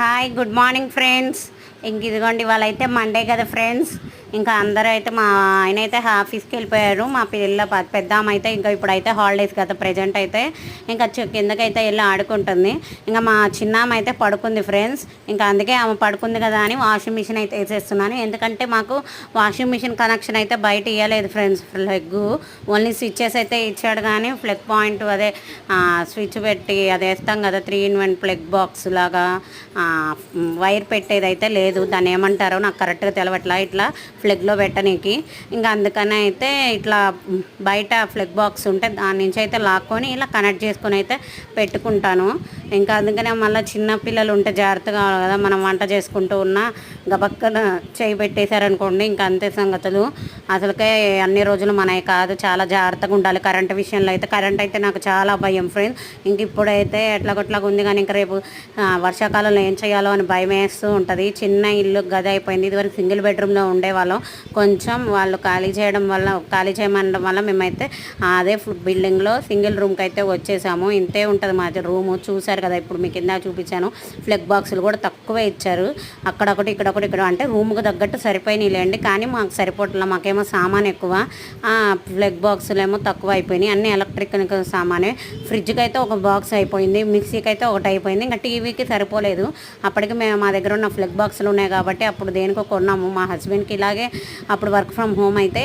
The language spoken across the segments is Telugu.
హాయ్ గుడ్ మార్నింగ్ ఫ్రెండ్స్ ఇంక ఇదిగోండి వాళ్ళైతే మండే కదా ఫ్రెండ్స్ ఇంకా అందరూ అయితే మా ఆయన అయితే ఆఫీస్కి వెళ్ళిపోయారు. మా పిల్ల పెద్ద అయితే ఇంకా ఇప్పుడైతే హాలిడేస్ కదా ప్రజెంట్ అయితే ఇంకా కిందకైతే వెళ్ళి ఆడుకుంటుంది. ఇంకా మా చిన్న అయితే పడుకుంది ఫ్రెండ్స్ ఇంకా అందుకే ఆమె పడుకుంది కదా అని వాషింగ్ మిషన్ అయితే వేసేస్తున్నాను. ఎందుకంటే మాకు వాషింగ్ మిషన్ కనెక్షన్ అయితే బయట ఇవ్వలేదు ఫ్రెండ్స్ ఫ్లెగ్ ఓన్లీ స్విచ్చెస్ అయితే ఇచ్చాడు కానీ ఫ్లెగ్ పాయింట్ అదే స్విచ్ పెట్టి అది వేస్తాం కదా three in one plug box లాగా వైర్ పెట్టేది అయితే లేదు. దాన్ని ఏమంటారో నాకు కరెక్ట్గా తెలవట్లా. ఇట్లా ఫ్లెగ్లో పెట్టనీకి. ఇంకా అందుకని అయితే ఇట్లా బయట ఫ్లెగ్ బాక్స్ ఉంటే దాని నుంచి అయితే లాక్కొని ఇలా కనెక్ట్ చేసుకొని అయితే పెట్టుకుంటాను. ఇంకా అందుకనే మళ్ళీ చిన్న పిల్లలు ఉంటే జాగ్రత్తగా కావాలి కదా మనం వంట చేసుకుంటూ ఉన్నా గబక్కన చేయి పెట్టేశారనుకోండి ఇంకా అంతే సంగతులు. అసలుకే అన్ని రోజులు మనవి కాదు చాలా జాగ్రత్తగా ఉండాలి. కరెంట్ విషయంలో అయితే కరెంట్ అయితే నాకు చాలా భయం ఫ్రెండ్స్ ఇంక ఇప్పుడైతే ఎట్లాగొట్లాగా ఉంది కానీ ఇంకా రేపు వర్షాకాలంలో ఏం చేయాలో అని భయం వేస్తూ ఉంటుంది. చిన్న ఇల్లు గది అయిపోయింది. ఇదివరకు సింగిల్ బెడ్రూమ్లో ఉండేవాళ్ళం. కొంచెం వాళ్ళు ఖాళీ చేయడం వల్ల ఖాళీ చేయమనడం వల్ల మేమైతే అదే బిల్డింగ్లో సింగిల్ రూమ్కి అయితే వచ్చేసాము. ఇంతే ఉంటుంది మాది రూము. చూశారు కదా. ఇప్పుడు మీకు కింద చూపించాను. ఫ్లెగ్ బాక్సులు కూడా తక్కువే ఇచ్చారు. అక్కడొకటి ఇక్కడొకటి ఇక్కడ అంటే రూమ్కి తగ్గట్టు సరిపోయినాయిలేండి. కానీ మాకు సరిపోవట్లే మాకేమో సామాన్ ఎక్కువ. ఫ్లెగ్ బాక్సులు ఏమో తక్కువ అయిపోయినాయి. అన్ని ఎలక్ట్రిక్ సామానే. ఫ్రిడ్జ్కి అయితే ఒక బాక్స్ అయిపోయింది. మిక్సీకి అయితే ఒకటి అయిపోయింది. ఇంకా టీవీకి సరిపోలేదు. అప్పటికి మేము మా దగ్గర ఉన్న ఫ్లెగ్ బాక్సులు ఉన్నాయి కాబట్టి అప్పుడు దేనికో కొన్నాము. మా హస్బెండ్కి ఇలాగే అప్పుడు వర్క్ ఫ్రమ్ హోమ్ అయితే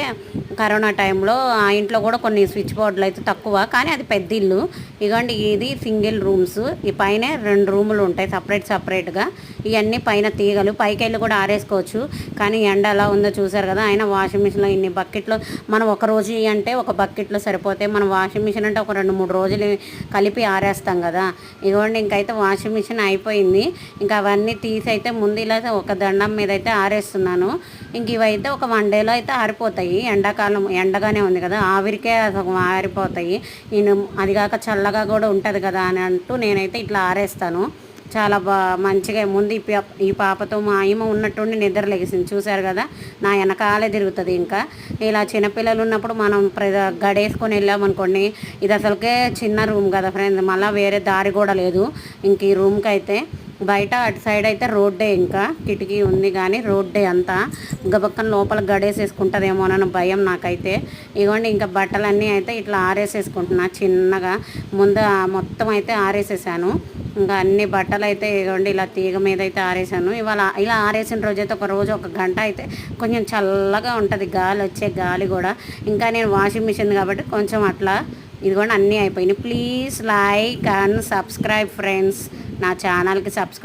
కరోనా టైంలో ఆ ఇంట్లో కూడా కొన్ని స్విచ్ బోర్డులు అయితే తక్కువ. కానీ అది పెద్ద ఇల్లు. ఇగోండి ఇది సింగిల్ రూమ్స్. ఈ పైన రెండు రూములు ఉంటాయి సపరేట్ సపరేట్గా. ఇవన్నీ పైన తీగలు. పైకి వెళ్ళి కూడా ఆరేసుకోవచ్చు. కానీ ఎండ ఎలా ఉందో చూసారు కదా? ఆయన వాషింగ్ మిషన్లో ఇన్ని బకెట్లు మనం ఒక రోజు అంటే ఒక బకెట్లో సరిపోతాయి. మనం వాషింగ్ మిషన్ అంటే ఒక రెండు మూడు రోజులు కలిపి ఆరేస్తాం కదా? ఇదిగోండి ఇంకైతే వాషింగ్ మిషన్ అయిపోయింది. ఇంకా అవన్నీ తీసి అయితే ముందు ఇలా ఒక దండం మీద అయితే ఆరేస్తున్నాను. ఇంక ఇవైతే ఒక వన్ డేలో అయితే ఆరిపోతాయి. ఎండాకాలం ఎండగానే ఉంది కదా? ఆవిరికే ఆరిపోతాయి. నేను అది కాక చల్లగా కూడా ఉంటుంది కదా? అని అంటూ నేనైతే ఇట్లా ఆరేస్తాను. చాలా బా మంచిగా ముందు ఈ ఈ పాపతో మా ఆయమ ఉన్నట్టుండి నిద్ర లెగిసింది చూశారు కదా నా వెనకాలే తిరుగుతుంది ఇంకా. ఇలా చిన్నపిల్లలు ఉన్నప్పుడు మనం ప్రద గడేసుకొని వెళ్ళామనుకోండి ఇది అసలుకే చిన్న రూమ్ కదా ఫ్రెండ్స్. మళ్ళీ వేరే దారి కూడా లేదు. ఇంక ఈ రూమ్కి అయితే బయట అటు సైడ్ అయితే రోడ్డే ఇంకా. కిటికీ ఉంది కానీ రోడ్డే అంతా. గబక్కన లోపల గడేసేసుకుంటుందేమోనన్న భయం నాకైతే. ఇగోండి ఇంకా బట్టలన్నీ అయితే ఇట్లా ఆరేసేసుకుంటున్నా చిన్నగా. ముందు మొత్తం అయితే ఆరేసేసాను. ఇంకా అన్ని బట్టలు అయితే ఇగోండి ఇలా తీగ మీద అయితే ఆరేసాను. ఇవాళ ఇలా ఆరేసిన రోజైతే ఒక రోజు ఒక గంట అయితే కొంచెం చల్లగా ఉంటుంది గాలి వచ్చే గాలి కూడా. ఇంకా నేను వాషింగ్ మిషన్ కాబట్టి కొంచెం అట్లా ఇది కూడా అన్నీ అయిపోయినాయి. Please like and subscribe friends. నా ఛానల్కి సబ్స్క్రైబ్